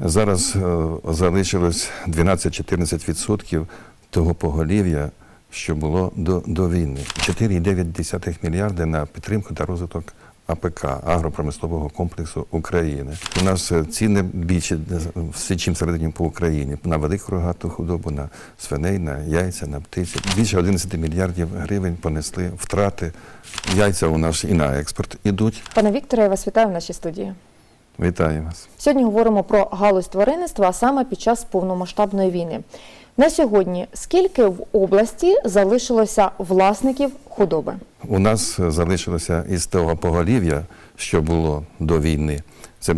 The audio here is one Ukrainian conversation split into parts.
Зараз е, залишилось 12-14% того поголів'я, що було до, до війни. 4,9 мільярди на підтримку та розвиток АПК агропромислового комплексу України. У нас е, ціни більше е, все, чим в по Україні на велику рогату худобу, на свиней, на яйця, на птиці. Більше 11 мільярдів гривень понесли втрати. Яйця у нас і на експорт ідуть. Пане Вікторе, я вас вітаю в нашій студії. Вітаю вас. Сьогодні говоримо про галузь тваринництва, а саме під час повномасштабної війни. На сьогодні скільки в області залишилося власників худоби? У нас залишилося із того поголів'я, що було до війни. Це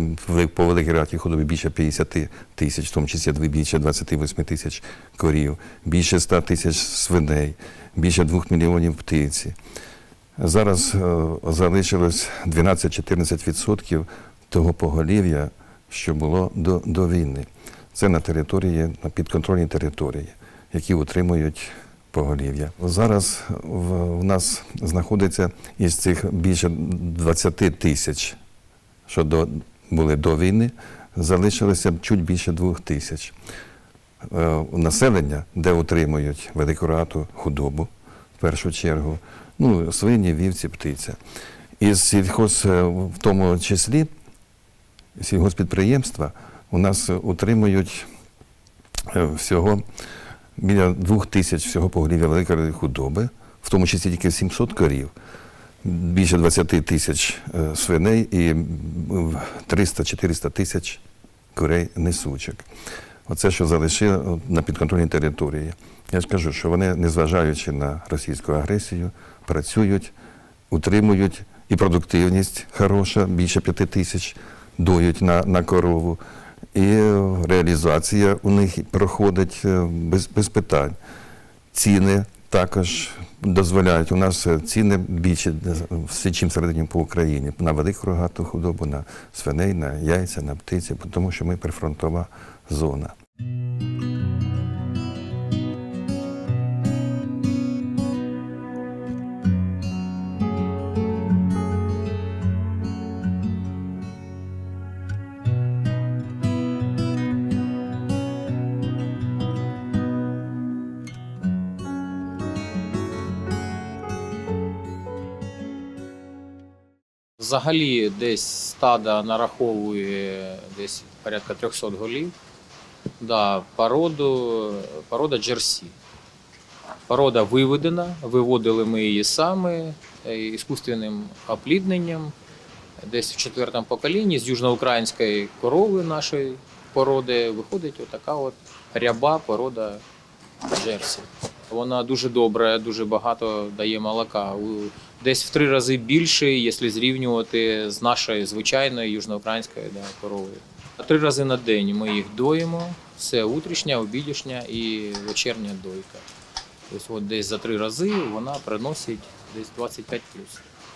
по великій раті худобі більше 50 тисяч, в тому числі більше 28 тисяч корів, більше 100 тисяч свиней, більше 2 мільйонів птиці. Зараз е, залишилось 12-14% того поголів'я, що було до, до війни. Це на території, на підконтрольній території, які утримують поголів'я. Зараз в, в нас знаходиться із цих більше 20 тисяч, що до, були до війни, залишилося чуть більше двох тисяч. Е, населення, де утримують велику рату худобу, в першу чергу, ну, свині, вівці, птиця. Із сільхоз, е, в тому числі, сільгоспідприємства у нас е, утримують е, всього біля двох тисяч всього поголів'я великої худоби, в тому числі тільки 700 корів, більше 20 тисяч е, свиней і 300-400 тисяч курей несучок. Оце, що залишили на підконтрольній території. Я ж кажу, що вони, незважаючи на російську агресію, працюють, утримують і продуктивність хороша, більше п'яти тисяч доють на, на корову. І реалізація у них проходить е, без, без питань. Ціни також дозволяють. У нас е, ціни більше е, все, чим середнім по Україні. На велику рогату худобу, на свиней, на яйця, на птиці, тому що ми прифронтова зона. Взагалі десь стада нараховує десь порядка 300 голів. Да, породу, порода джерсі. Порода виведена, виводили ми її саме іскусственним оплідненням. Десь в четвертому поколінні з южноукраїнської корови нашої породи виходить отака от ряба порода джерсі. Вона дуже добра, дуже багато дає молока. Десь в три рази більше, якщо зрівнювати з нашою звичайною южноукраїнською да, коровою. Три рази на день ми їх доїмо. Це утрішня, обідішня і вечірня дойка. Тобто от десь за три рази вона приносить десь 25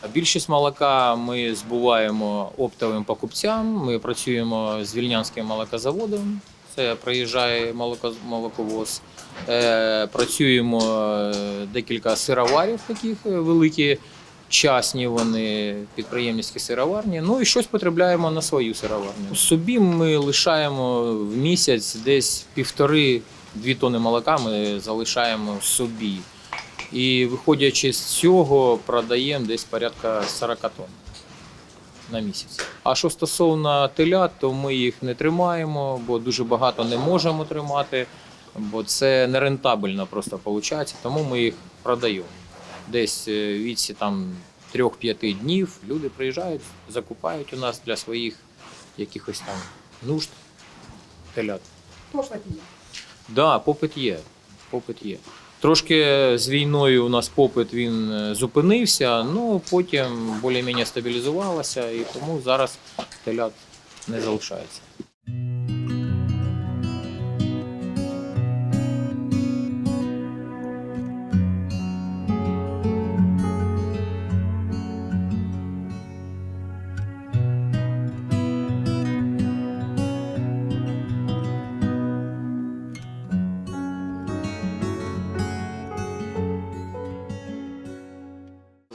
А Більшість молока ми збуваємо оптовим покупцям. Ми працюємо з Вільнянським молокозаводом. Це приїжджає молоко, молоковоз. Е, працюємо е, декілька сироварів, таких е, великі, частні вони, підприємницькі сироварні. Ну і щось потребляємо на свою сироварню. Собі ми лишаємо в місяць десь півтори-дві тони молока ми залишаємо собі. І виходячи з цього, продаємо десь порядка 40 тонн на місяць. А що стосовно телят, то ми їх не тримаємо, бо дуже багато не можемо тримати, бо це нерентабельно просто виходить, тому ми їх продаємо. Десь е, віці там 3-5 днів люди приїжджають, закупають у нас для своїх якихось там нужд телят. Так, да, попит є. Попит є. Трошки з війною у нас попит він е, зупинився, ну потім більш-менш стабілізувалося, і тому зараз телят не залишається.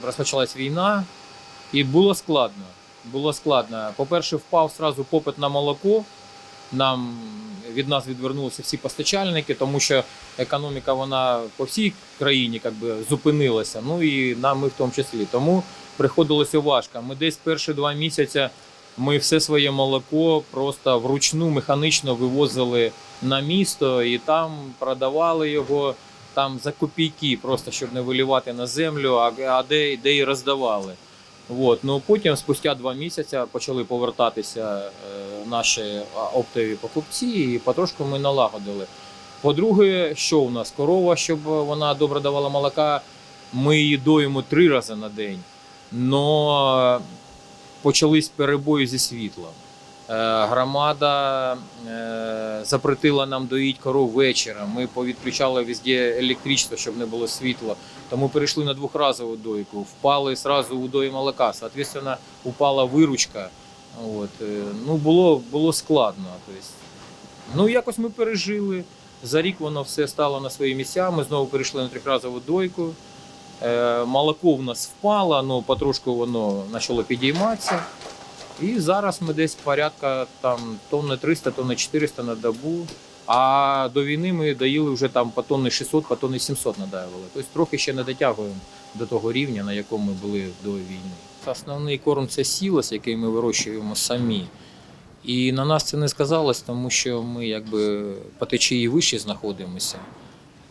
Розпочалась війна, і було складно. Було складно. По-перше, впав сразу попит на молоко. нам від нас відвернулися всі постачальники, тому що економіка вона по всій країні як би, зупинилася. Ну і нам ми в тому числі. Тому приходилося важко. Ми десь перші два місяці ми все своє молоко просто вручну механічно вивозили на місто і там продавали його там за копійки, просто щоб не вилівати на землю, а, а де, де і роздавали. От. Ну, потім, спустя два місяці, почали повертатися е, наші оптові покупці, і потрошку ми налагодили. По-друге, що у нас? Корова, щоб вона добре давала молока, ми її доїмо три рази на день. Но почались перебої зі світлом. Е, Громада е, запретила нам доїть коров вечором. Ми повідключали везде електричество, щоб не було світла. Тому перейшли на двохразову дойку. Впали сразу у дої молока. Соответственно, упала виручка. От. е, Ну, було, було складно. Тобто, ну, якось ми пережили. За рік воно все стало на свої місця. Ми знову перейшли на трьохразову дойку. Молоко в нас впало, але потрошку воно почало підійматися. І зараз ми десь порядка там тонни 300, тонни 400 на добу. А до війни ми доїли вже там по тонни 600, по тонни 700 надаювали. Тобто трохи ще не дотягуємо до того рівня, на якому ми були до війни. Основний корм це сілос, який ми вирощуємо самі. І на нас це не сказалось, тому що ми якби по течії вище знаходимося.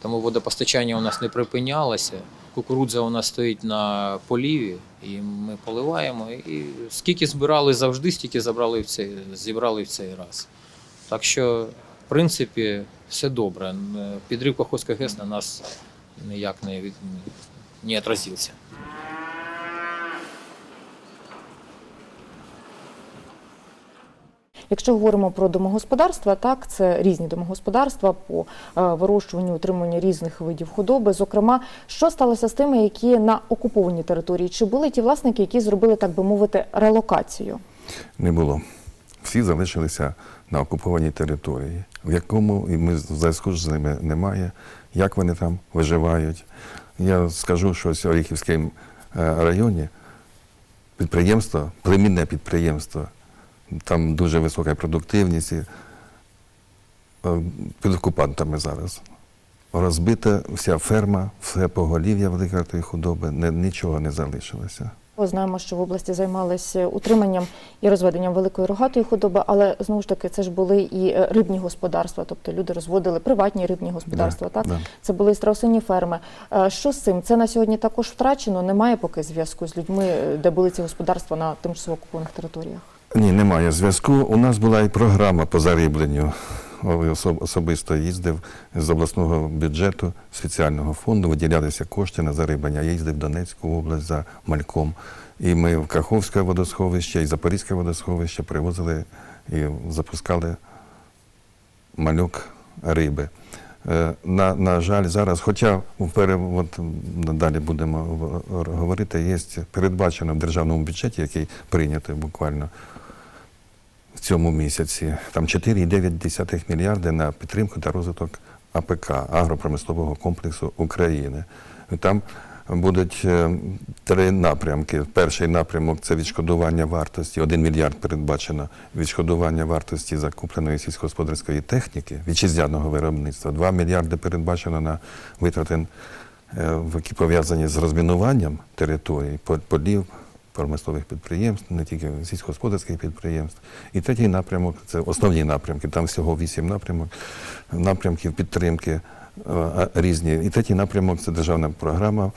Тому водопостачання у нас не припинялося. Кукурудза у нас стоїть на поліві, і ми поливаємо. І скільки збирали завжди, стільки забрали в цей, зібрали в цей раз. Так що, в принципі, все добре. Підрив Каховської ГЕС на нас ніяк не, від- не отразився. Якщо говоримо про домогосподарства, так це різні домогосподарства по е, вирощуванню, утримуванню різних видів худоби. Зокрема, що сталося з тими, які на окупованій території? Чи були ті власники, які зробили, так би мовити, релокацію? Не було. Всі залишилися на окупованій території, в якому і ми зв'язку з ними немає, як вони там виживають. Я скажу, що ось в Оріхівському е, районі підприємство, племінне підприємство, там дуже висока продуктивність. е, Під окупантами зараз. Розбита вся ферма, все поголів'я великої худоби, нічого не залишилося. Знаємо, що в області займалися утриманням і розведенням великої рогатої худоби, але знову ж таки це ж були і е, рибні господарства, тобто люди розводили приватні рибні господарства. Да, так да. це були і страусині ферми. Е, Що з цим? Це на сьогодні також втрачено. Немає поки зв'язку з людьми, де були ці господарства на тимчасово окупованих територіях. Ні, немає зв'язку. У нас була і програма по зарибленню. Особисто їздив з обласного бюджету спеціального фонду, виділялися кошти на зариблення. Я їздив в Донецьку область за мальком. І ми в Каховське водосховище і Запорізьке водосховище привозили і запускали малюк риби. Е, На, на жаль, зараз, хоча от, надалі будемо говорити, є передбачено в державному бюджеті, який прийнятий буквально в цьому місяці, там 4,9 мільярди на підтримку та розвиток АПК агропромислового комплексу України. Там будуть е, три напрямки. Перший напрямок це відшкодування вартості. 1 мільярд передбачено відшкодування вартості закупленої сільськогосподарської техніки вітчизняного виробництва. 2 мільярди передбачено на витрати, е, які пов'язані з розмінуванням територій, по- полів, промислових підприємств, не тільки сільськогосподарських підприємств. І третій напрямок це основні напрямки. Там всього вісім напрямок, напрямків підтримки е, різні. І третій напрямок це державна програма.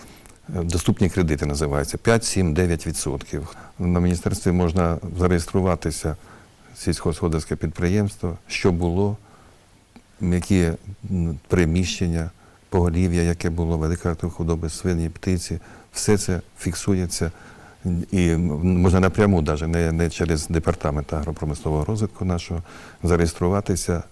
е, Доступні кредити називається 5, 7, 9 відсотків. На міністерстві можна зареєструватися сільськогосподарське підприємство, що було, які приміщення, поголів'я, яке було, велика худоби, свині, птиці, все це фіксується. І можна напряму, навіть не, не через департамент агропромислового розвитку нашого, зареєструватися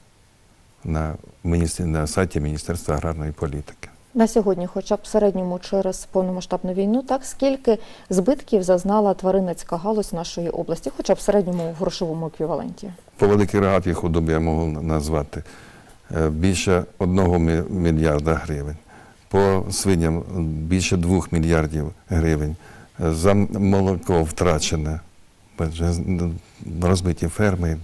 на, міністр... на сайті Міністерства аграрної політики. На сьогодні, хоча б в середньому через повномасштабну війну, так скільки збитків зазнала тваринницька галузь нашої області, хоча б в середньому в грошовому еквіваленті. По великій рогатій худобі я можу назвати е, більше одного мільярда гривень. По свиням більше двох мільярдів гривень. За молоко втрачене, розбиті ферми,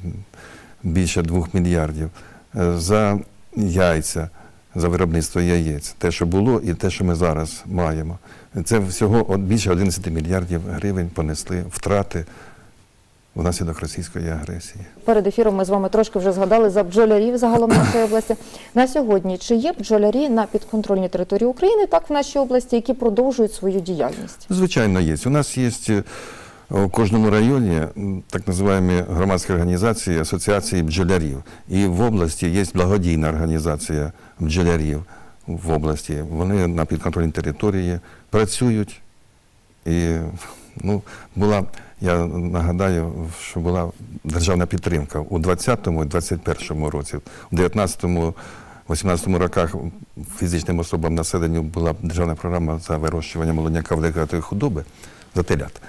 більше 2 мільярдів. Е, За яйця, за виробництво яєць, те, що було, і те, що ми зараз маємо. Це всього більше 11 мільярдів гривень понесли втрати внаслідок російської агресії. Перед ефіром ми з вами трошки вже згадали за бджолярів загалом нашої області. На сьогодні чи є бджолярі на підконтрольній території України, так в нашій області, які продовжують свою діяльність? Звичайно, є. У нас є е, у кожному районі так називаємо громадські організації, асоціації бджолярів. І в області є благодійна організація бджолярів в області. Вони на підконтрольній території працюють. І ну, була, я нагадаю, що була державна підтримка у 20-му і 21-му році. У 19-му 18 роках фізичним особам населенню була державна програма за вирощування молодняка великої худоби за телят.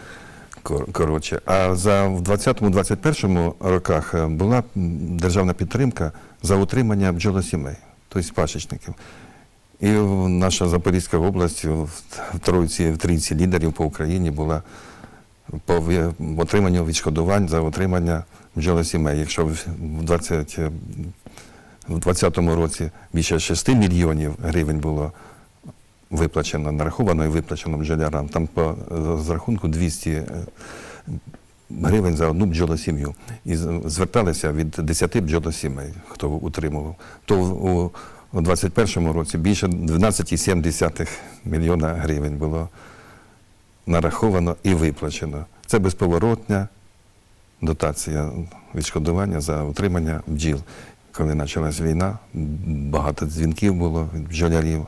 Коротше. А за в 20-21 роках е, була державна підтримка за утримання бджолосімей, тобто пасічників. І в- наша Запорізька область в в тройці, в трійці лідерів по Україні була по отриманню відшкодувань за отримання бджолосімей. Якщо в в 20, е, 2020 році більше 6 мільйонів гривень було виплачено, нараховано і виплачено бджолярам, там по е, з рахунку 200 е, гривень за одну бджолосім'ю. І зверталися від 10 бджолосімей, хто утримував. То у 2021 році більше 12,7 мільйона гривень було нараховано і виплачено. Це безповоротня дотація відшкодування за утримання бджіл. Коли почалась війна, багато дзвінків було від бджолярів.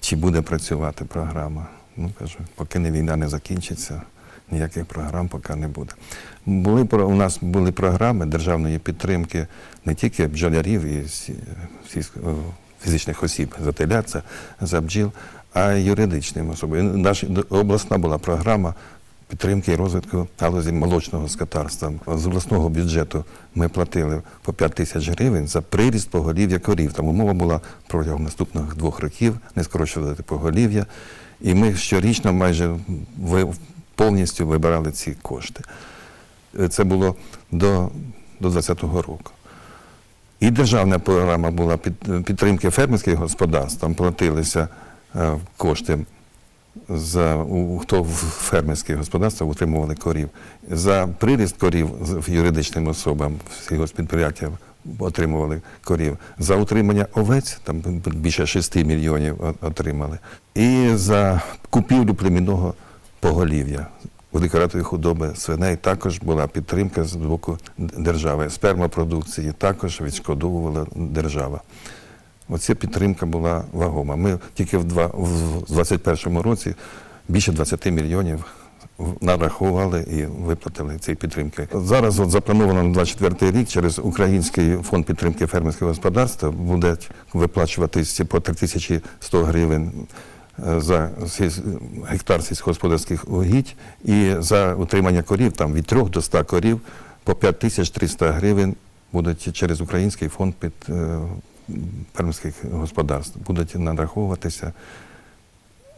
Чи буде працювати програма? Ну, кажу, поки не війна не закінчиться, ніяких програм поки не буде. Були, у нас були програми державної підтримки не тільки бджолярів і фізичних осіб за телят, за, за бджіл, а юридичним особам. Наша обласна була програма підтримки і розвитку галузі молочного скотарства. З обласного бюджету ми платили по 5 тисяч гривень за приріст поголів'я корів. Там умова була протягом наступних двох років не скорочувати поголів'я. І ми щорічно майже повністю вибирали ці кошти. Це було до, до 2020 року. І державна програма була під, підтримки фермерських господарств. Там платилися кошти за хто в фермерських господарствах утримували корів. За приріст корів юридичним особам всі госпідприємства отримували корів. За утримання овець там більше 6 мільйонів отримали. І за купівлю племінного поголів'я. У декоратової худоби свиней також була підтримка з боку держави. Спермопродукції також відшкодовувала держава. Оця підтримка була вагома. Ми тільки в два- в 2021 році більше 20 мільйонів нарахували і виплатили цієї підтримки. Зараз от заплановано на 24 рік через Український фонд підтримки фермерського господарства буде виплачуватись по 3100 гривень е, за гектар сільськогосподарських угідь і за утримання корів там від 3 до 100 корів по 5300 гривень будуть через Український фонд під е, фермерських господарств будуть нараховуватися.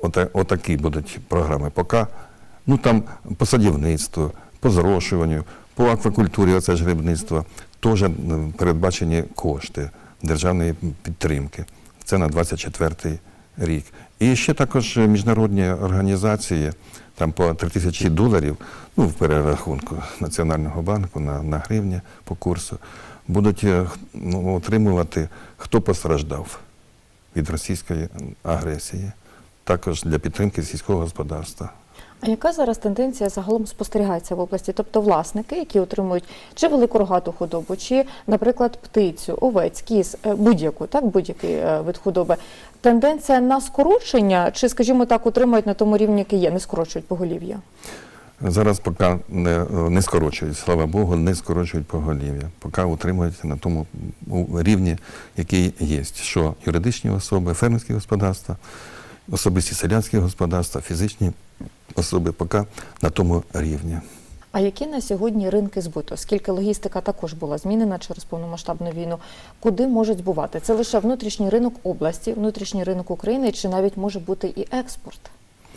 Ота- Отакі будуть програми. Поки ну там по садівництву, по зрошуванню, по аквакультурі, оце ж грибництво, теж передбачені кошти державної підтримки. Це на 24 рік. І ще також міжнародні організації, там по 3 тисячі доларів, ну, в перерахунку Національного банку на, на гривні по курсу, будуть е, ну, отримувати, хто постраждав від російської агресії, також для підтримки сільського господарства. А яка зараз тенденція загалом спостерігається в області? Тобто власники, які отримують чи велику рогату худобу, чи, наприклад, птицю, овець, кіз, е, будь-яку, так, будь-який е, вид худоби. Тенденція на скорочення, чи, скажімо так, утримують на тому рівні, який є, не скорочують поголів'я? Зараз поки не, не скорочують, слава Богу, не скорочують поголів'я, поки утримують на тому рівні, який є. Що юридичні особи, фермерські господарства, особисті селянські господарства, фізичні особи поки на тому рівні. А які на сьогодні ринки збуту? Оскільки логістика також була змінена через повномасштабну війну, куди можуть збувати? Це лише внутрішній ринок області, внутрішній ринок України, чи навіть може бути і експорт?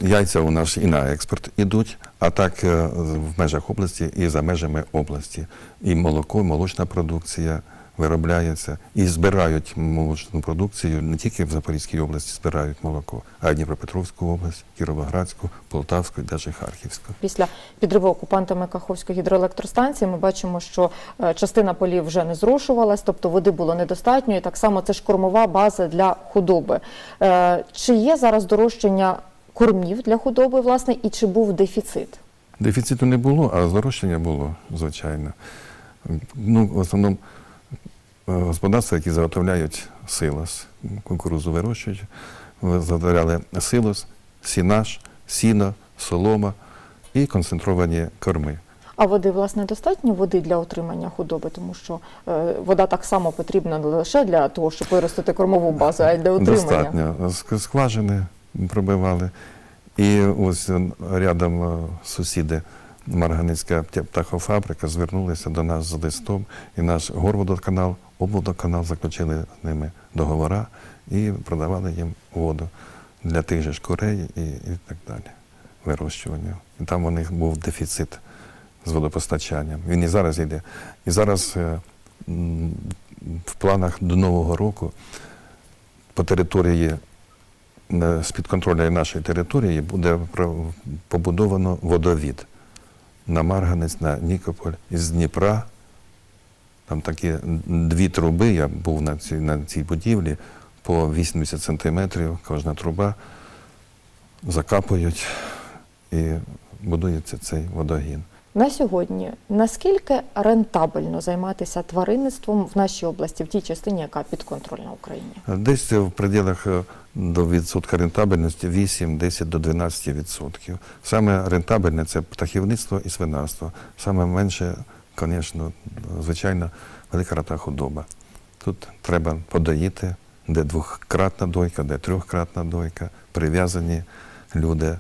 Яйця у нас і на експорт ідуть, а так е, в межах області і за межами області. І молоко, і молочна продукція виробляється. І збирають молочну продукцію не тільки в Запорізькій області збирають молоко, а й Дніпропетровську область, Кіровоградську, Полтавську і навіть Харківську. Після підриву окупантами Каховської гідроелектростанції ми бачимо, що е, частина полів вже не зрошувалась, тобто води було недостатньо, і так само це ж кормова база для худоби. Е, Чи є зараз дорожчання кормів для худоби, власне, і чи був дефіцит? Дефіциту не було, а здорожчання було, звичайно. Ну, в основному господарства, які заготовляють силос, кукурузу вирощують, заготовляли силос, сінаш, сіно, солома і концентровані корми. А води, власне, достатньо води для отримання худоби, тому що е, вода так само потрібна не лише для того, щоб виростити кормову базу, а й для утримання. Достатньо. Скважини пробивали. І ось е, рядом е, сусіди Марганицька птахофабрика звернулися до нас з листом, і наш горводоканал, облводоканал заключили з ними договора і продавали їм воду для тих же ж курей і, і так далі, вирощування. І там у них був дефіцит з водопостачанням. Він і зараз йде. І зараз е, в планах до Нового року по території е, з-під контролю нашої території буде побудовано водовід на Марганець, на Нікополь із Дніпра. Там такі дві труби, я був на цій, на цій будівлі, по 80 сантиметрів кожна труба, закапують і будується цей водогін. На сьогодні наскільки рентабельно займатися тваринництвом в нашій області, в тій частині, яка підконтрольна Україні? Десь в пределах е, до відсотка рентабельності 8-10 до 12 відсотків. Саме рентабельне це птахівництво і свинарство. Саме менше, звісно, звичайно, велика рата худоба. Тут треба подоїти, де двократна дойка, де трьохкратна дойка, прив'язані люди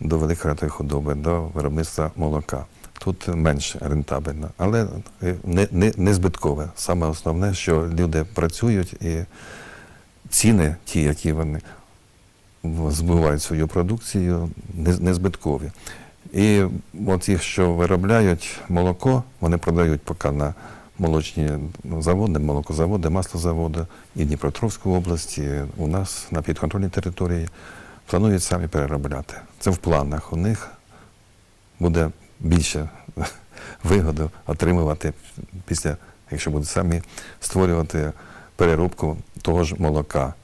до великої худоби, до виробництва молока. Тут менш рентабельно, але е, не, не, не збиткове. Саме основне, що люди працюють і ціни, ті, які вони збувають свою продукцію, не, не збиткові. І от їх, що виробляють молоко, вони продають поки на молочні заводи, молокозаводи, маслозаводи і Дніпропетровську область, і у нас на підконтрольній території планують самі переробляти. Це в планах. У них буде більше вигоду отримувати після, якщо будуть самі створювати переробку того ж молока.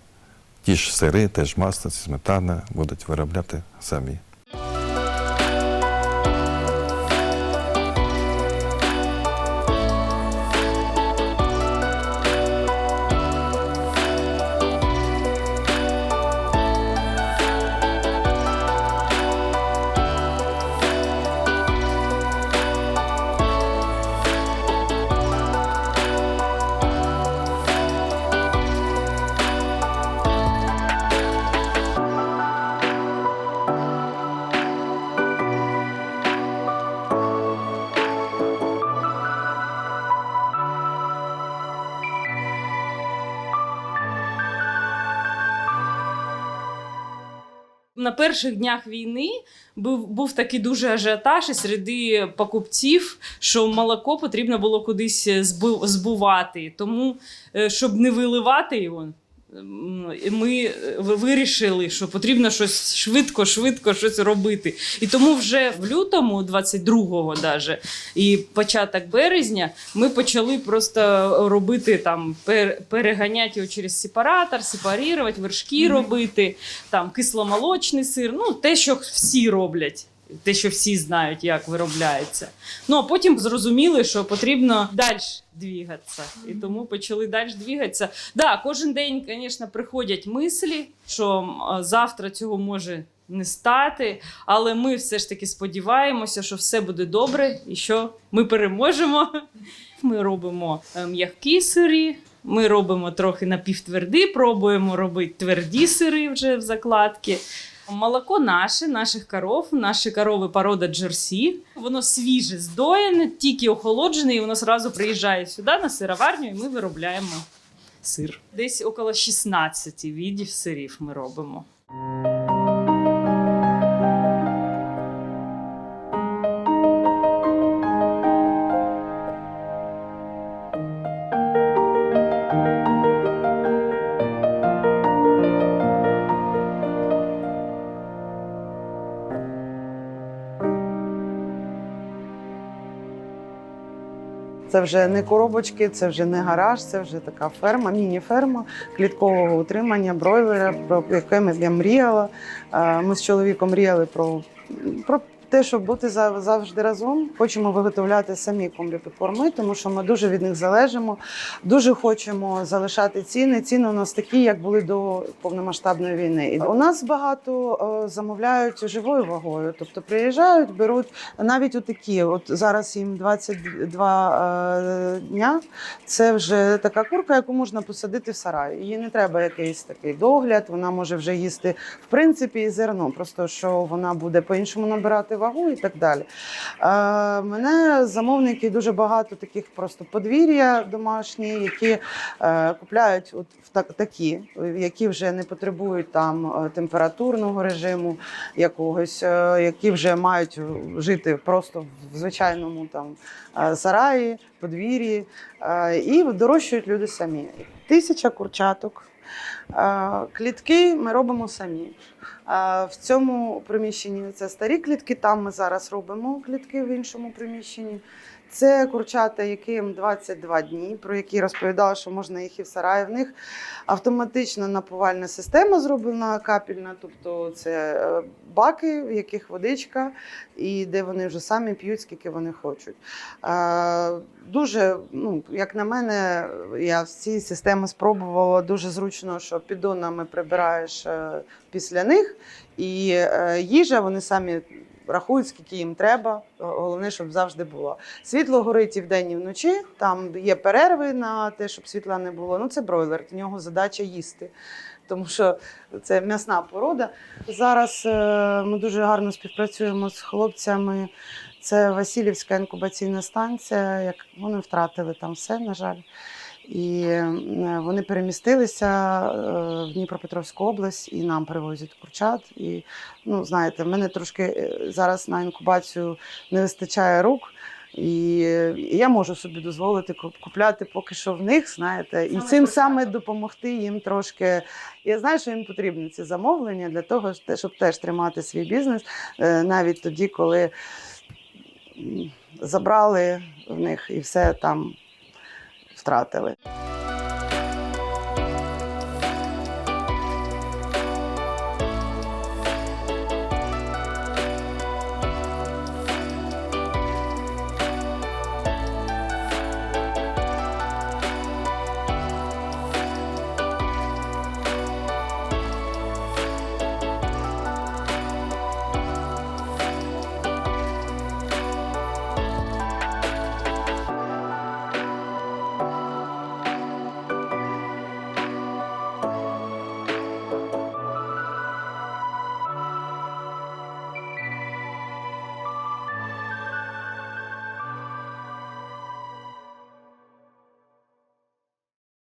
Ті ж сири, теж масло, сметана будуть виробляти самі. Перших днях війни був, був такий дуже ажіотаж і серед покупців, що молоко потрібно було кудись збивати. Тому, е, щоб не виливати його, ми е, вирішили, що потрібно щось швидко, швидко щось робити. І тому вже в лютому, 22-го даже, і початок березня, ми почали просто робити там, пер- переганяти його через сепаратор, сепарувати, вершки робити, там кисломолочний сир, ну те, що всі роблять. Те, що всі знають, як виробляється. Ну а потім зрозуміли, що потрібно далі двігатися. І тому почали далі двігатися. Да, кожен день, звісно, приходять мислі, що завтра цього може не стати, але ми все ж таки сподіваємося, що все буде добре і що ми переможемо. Ми робимо е, м'які сири, ми робимо трохи напівтверді, пробуємо робити тверді сири вже в закладки. Молоко наше, наших коров, наші корови порода джерсі. Воно свіже, здоєне, тільки охолоджене, і воно одразу приїжджає сюди на сироварню, і ми виробляємо сир. Десь около 16 видів сирів ми робимо. Це вже не коробочки, це вже не гараж, це вже така ферма, міні-ферма кліткового утримання бройлера, про яке я мріяла. Ми з чоловіком мріяли про, про те, щоб бути за- завжди разом. Хочемо виготовляти самі комбі корми, тому що ми дуже від них залежимо. Дуже хочемо залишати ціни. Ціни у нас такі, як були до повномасштабної війни. І у нас багато е, замовляють живою вагою, тобто приїжджають, беруть навіть отакі. От зараз їм 22 е, дня. Це вже така курка, яку можна посадити в сарай. Їй не треба якийсь такий догляд. Вона може вже їсти в принципі і зерно, просто що вона буде по-іншому набирати вагу і так далі. Мене замовники дуже багато таких просто подвір'я домашні, які е, купляють от в так, такі, які вже не потребують там е, температурного режиму якогось, е, які вже мають жити просто в звичайному там сараї, подвір'ї, і дорощують люди самі. Тисяча курчаток. Клітки ми робимо самі. В цьому приміщенні це старі клітки, там ми зараз робимо клітки в іншому приміщенні. Це курчата, яким 22 дні, про які розповідала, що можна їх і в сараї. В них автоматична напувальна система зроблена капельна, тобто це е, баки, в яких водичка, і де вони вже самі п'ють, скільки вони хочуть. Е, Дуже, ну, як на мене, я всі системи спробувала дуже зручно, що піддонами прибираєш е, після них, і їжа вони самі. Рахують, скільки їм треба. Головне, щоб завжди було. Світло горить і вдень, і вночі. Там є перерви на те, щоб світла не було. Ну, це бройлер. В нього задача їсти, тому що це м'ясна порода. Зараз е, ми дуже гарно співпрацюємо з хлопцями. Це Васильівська інкубаційна станція. Як вони втратили там все, на жаль. І е, вони перемістилися е, в Дніпропетровську область і нам привозять курчат. І ну, знаєте, в мене трошки е, зараз на інкубацію не вистачає рук. І я можу собі дозволити купляти поки що в них, знаєте, і Саме цим курчата. саме допомогти їм трошки. Я знаю, що їм потрібні ці замовлення для того, щоб теж тримати свій бізнес, навіть тоді, коли забрали в них і все там втратили.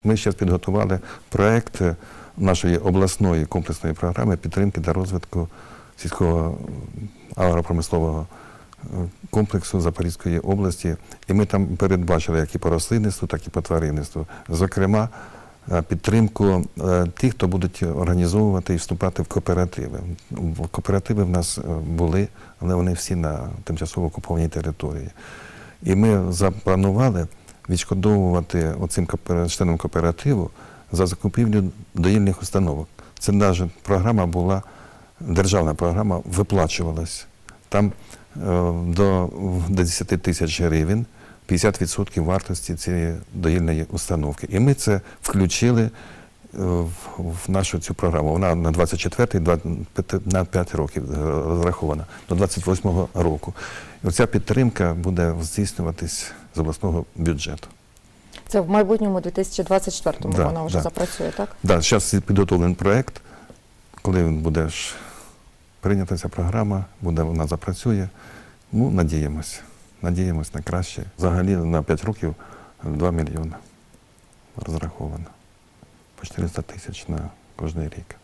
Ми зараз підготували проект нашої обласної комплексної програми підтримки та розвитку сільського агропромислового е, комплексу Запорізької області. І ми там передбачили як і по рослинництву, так і по тваринництву. Зокрема, е, підтримку е, тих, хто будуть організовувати і вступати в кооперативи. Кооперативи в нас були, але вони всі на тимчасово окупованій території. І ми запланували відшкодовувати оцим членам кооперативу за закупівлю доїльних установок. Це навіть програма була, державна програма виплачувалась. Там е, до, до 10 тисяч гривень 50% вартості цієї доїльної установки. І ми це включили е, в, нашу цю програму. Вона на 24 два- п'яти- на 5 років е, розрахована, до 28 року. І оця підтримка буде здійснюватись з обласного бюджету. Це в майбутньому 2024-му Да, вона вже да. запрацює, так? Да, зараз підготовлений проєкт. Коли він буде ж прийнята ця програма, буде вона запрацює. Ну, надіємось. Надіємось на краще. Взагалі на 5 років 2 мільйони розраховано. По 400 тисяч на кожний рік.